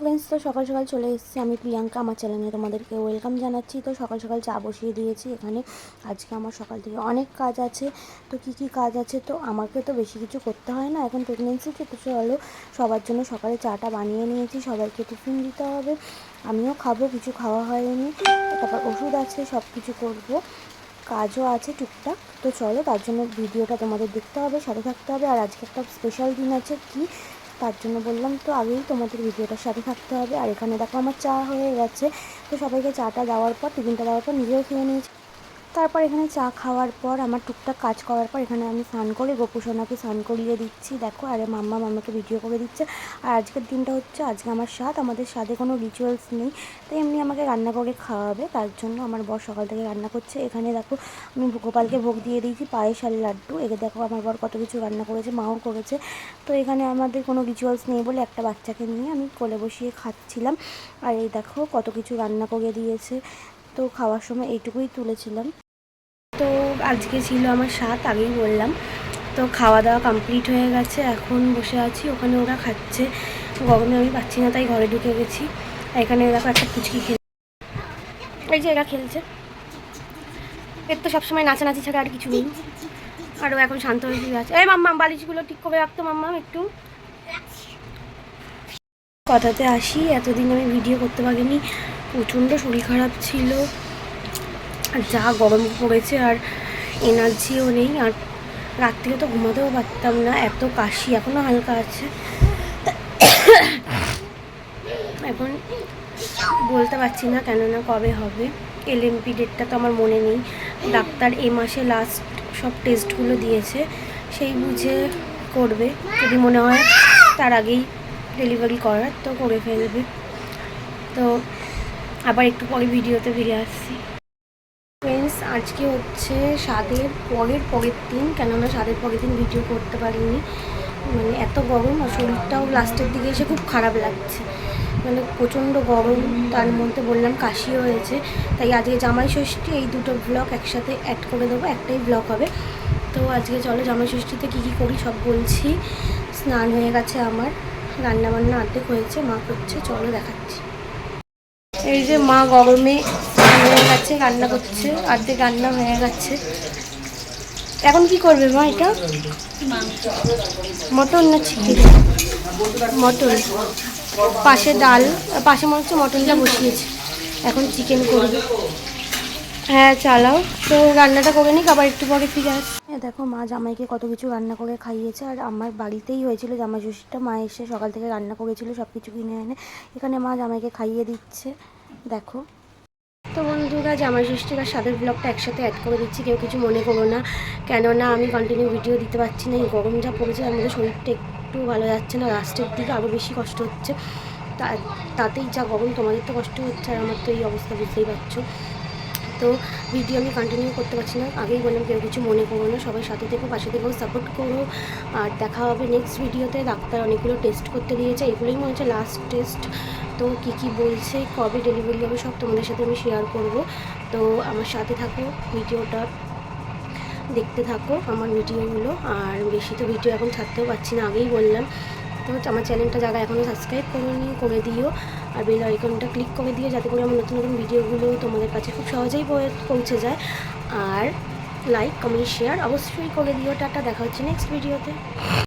Friends তো সকাল সকাল চলে এসেছি আমি প্রিয়াঙ্কা, আমার চ্যানেলে তোমাদেরকে ওয়েলকাম জানাচ্ছি। তো সকাল সকাল চা বসিয়ে দিয়েছি এখানে। আজকে আমার সকাল থেকে অনেক কাজ আছে। তো কি কি কাজ আছে? তো আমাকে তো বেশি কিছু করতে হয় না। এখন প্রেগনেন্সিতে তো চলো, সবার জন্য সকালে চাটা বানিয়ে নিয়েছি, সবাইকে টিফিন দিতে হবে। আমিও খাব, কিছু খাওয়া হয়নি। তারপর ওষুধ আছে সব কিছু করব। কাজও আছে টুকটাক। তো চলো, তার জন্য ভিডিওটা তোমাদের দেখতে হবে, সাথে থাকতে হবে। আর আজকে একটা স্পেশাল দিন আছে, কি? তার জন্য বললাম, তো আগেই তোমাদের ভিডিওটার সাথে থাকতে হবে। আর এখানে দেখো আমার চা হয়ে গেছে। তো সবাইকে চাটা দেওয়ার পর, টিফিনটা দেওয়ার পর নিজেও খেয়ে নিয়েছি। তারপর এখানে চা খাওয়ার পর, আমার টুকটাক কাজ করার পর এখানে আমি স্নান করে, গোপুসোনাকে স্নান করিয়ে দিচ্ছি। দেখো, আরে মাম্মা মাম্মাকে ভিডিও করে দিচ্ছে। আর আজকের দিনটা হচ্ছে, আজকে আমার স্বাদ, আমাদের স্বাদে কোনো রিচুয়ালস নেই। তাই এমনি আমাকে রান্না করে খাওয়াবে, তার জন্য আমার বর সকাল থেকে রান্না করছে। এখানে দেখো, আমি গোপালকে ভোগ দিয়ে দিয়েছি, পায়েস আর লাড্ডু। একে দেখো, আমার বর কত কিছু রান্না করেছে, মাও করেছে। তো এখানে আমাদের কোনো রিচুয়ালস নেই বলে একটা বাচ্চাকে নিয়ে আমি কোলে বসিয়ে খাচ্ছিলাম। আর এই দেখো, কত কিছু রান্না করে দিয়েছে। তো খাওয়ার সময় এইটুকুই তুলেছিলাম। আজকে ছিল আমার সাত, আগেই বললাম। তো খাওয়া দাওয়া কমপ্লিট হয়ে গেছে, এখন বসে আছি। ওখানে ওরা খাচ্ছে। গরমে আমি পাচ্ছি না, তাই ঘরে ঢুকে গেছি। এখানে দেখো একটা পুচকি খেল এই যে এরা খেলছে। এর তো সবসময় নাচানাচি ছাড়া আর কিছু নেই। আর ও এখন শান্ত হয়ে আছে। এই মাম্মা বালিশগুলো ঠিক করে রাখতো মাম্মা একটু। কথাতে আসি, এতদিন আমি ভিডিও করতে পারিনি। প্রচণ্ড শরীর খারাপ ছিল। যা গরম পড়েছে আর এনার্জিও নেই আর রাত্রিরে তো ঘুমাতেও পারতাম না, এত কাশি এখনও হালকা আছে। এখন বলতে পারছি না কেননা কবে হবে। এলএমপি ডেটটা তো আমার মনে নেই। ডাক্তার এই মাসে লাস্ট সব টেস্টগুলো দিয়েছে, সেই বুঝে করবে। যদি মনে হয় তার আগেই ডেলিভারি করার, তো করে ফেলবে। তো আবার একটু পরে ভিডিওতে ফিরে আসছি। আজকে হচ্ছে স্বাদের পরের পরের দিন, কেননা স্বাদের পরের দিন ভিডিও করতে পারিনি। মানে এত গরম আর শরীরটাও লাস্টের দিকে এসে খুব খারাপ লাগছে। মানে প্রচণ্ড গরম, তার মধ্যে বললাম কাশিও হয়েছে। তাই আজকে জামাই ষষ্ঠী, এই দুটো ব্লগ একসাথে অ্যাড করে দেবো, একটাই ব্লগ হবে। তো আজকে চলো জামাই ষষ্ঠীতে কী কী করি সব বলছি। স্নান হয়ে গেছে আমার, রান্নাবান্না অর্ধেক হয়েছে, মা করছে, চলো দেখাচ্ছি। এই যে মা গরমে হয়ে গেছে রান্না করছে অর্ধেক রান্না হয়ে গেছে। এখন কি করবে মা এটা? মটন না চিকেন মটন। পাশে ডাল, পাশে মনে হচ্ছে মটনটা বসিয়েছে। এখন চিকেন করবে। হ্যাঁ চালাও। তো রান্নাটা করে নিক, আবার একটু পরে ফিরে আস। দেখো, মা জামাইকে কত কিছু রান্না করে খাইয়েছে, আর আমার বাড়িতেই হয়েছিল জামাই ষষ্ঠীটা মা এসে সকাল থেকে রান্না করেছিল সব কিছু কিনে এনে। এখানে মা জামাইকে খাইয়ে দিচ্ছে। দেখো। তো বন্ধুরা, জামাই ষষ্ঠীর আর সাদের ব্লগটা একসাথে অ্যাড করে দিচ্ছি। কেউ কিছু মনে করো না। কেননা, আমি কন্টিনিউ ভিডিও দিতে পারছি না। এই গরম যা পড়েছে মধ্যে শরীরটা একটু ভালো যাচ্ছে না। লাস্টের দিকে আরও বেশি কষ্ট হচ্ছে। তাতেই যা গরম, তোমাদের তো কষ্ট হচ্ছে। আর আমার তো এই অবস্থা, বুঝতেই পারছ। তো ভিডিও আমি কন্টিনিউ করতে পারছি না। আগেই বললাম কেউ কিছু মনে করো না। সবাই সাথে থেকো, পাশে থেকেও সাপোর্ট করো। আর দেখা হবে নেক্সট ভিডিওতে ডাক্তার অনেকগুলো টেস্ট করতে দিয়েছে। এগুলোই মনে হচ্ছে লাস্ট টেস্ট তো কী কী বলছে, কবে ডেলিভারি হবে সব তোমাদের সাথে আমি শেয়ার করব। তো আমার সাথে থাকো ভিডিওটা দেখতে থাকো। আমার ভিডিওগুলো আর বেশি তো ভিডিও এখন ছাড়তেও পারছি না, আগেই বললাম। তো আমার চ্যানেলটা যারা এখনও সাবস্ক্রাইব করোনি, করে দিও। আর বেল আইকনটা ক্লিক করে দিয়ে যাতে করে আমার নতুন নতুন ভিডিওগুলো তোমাদের কাছে খুব সহজেই পৌঁছে যায়। আর লাইক কমেন্ট শেয়ার অবশ্যই করে দিও। টাটা, দেখা হচ্ছে নেক্সট ভিডিওতে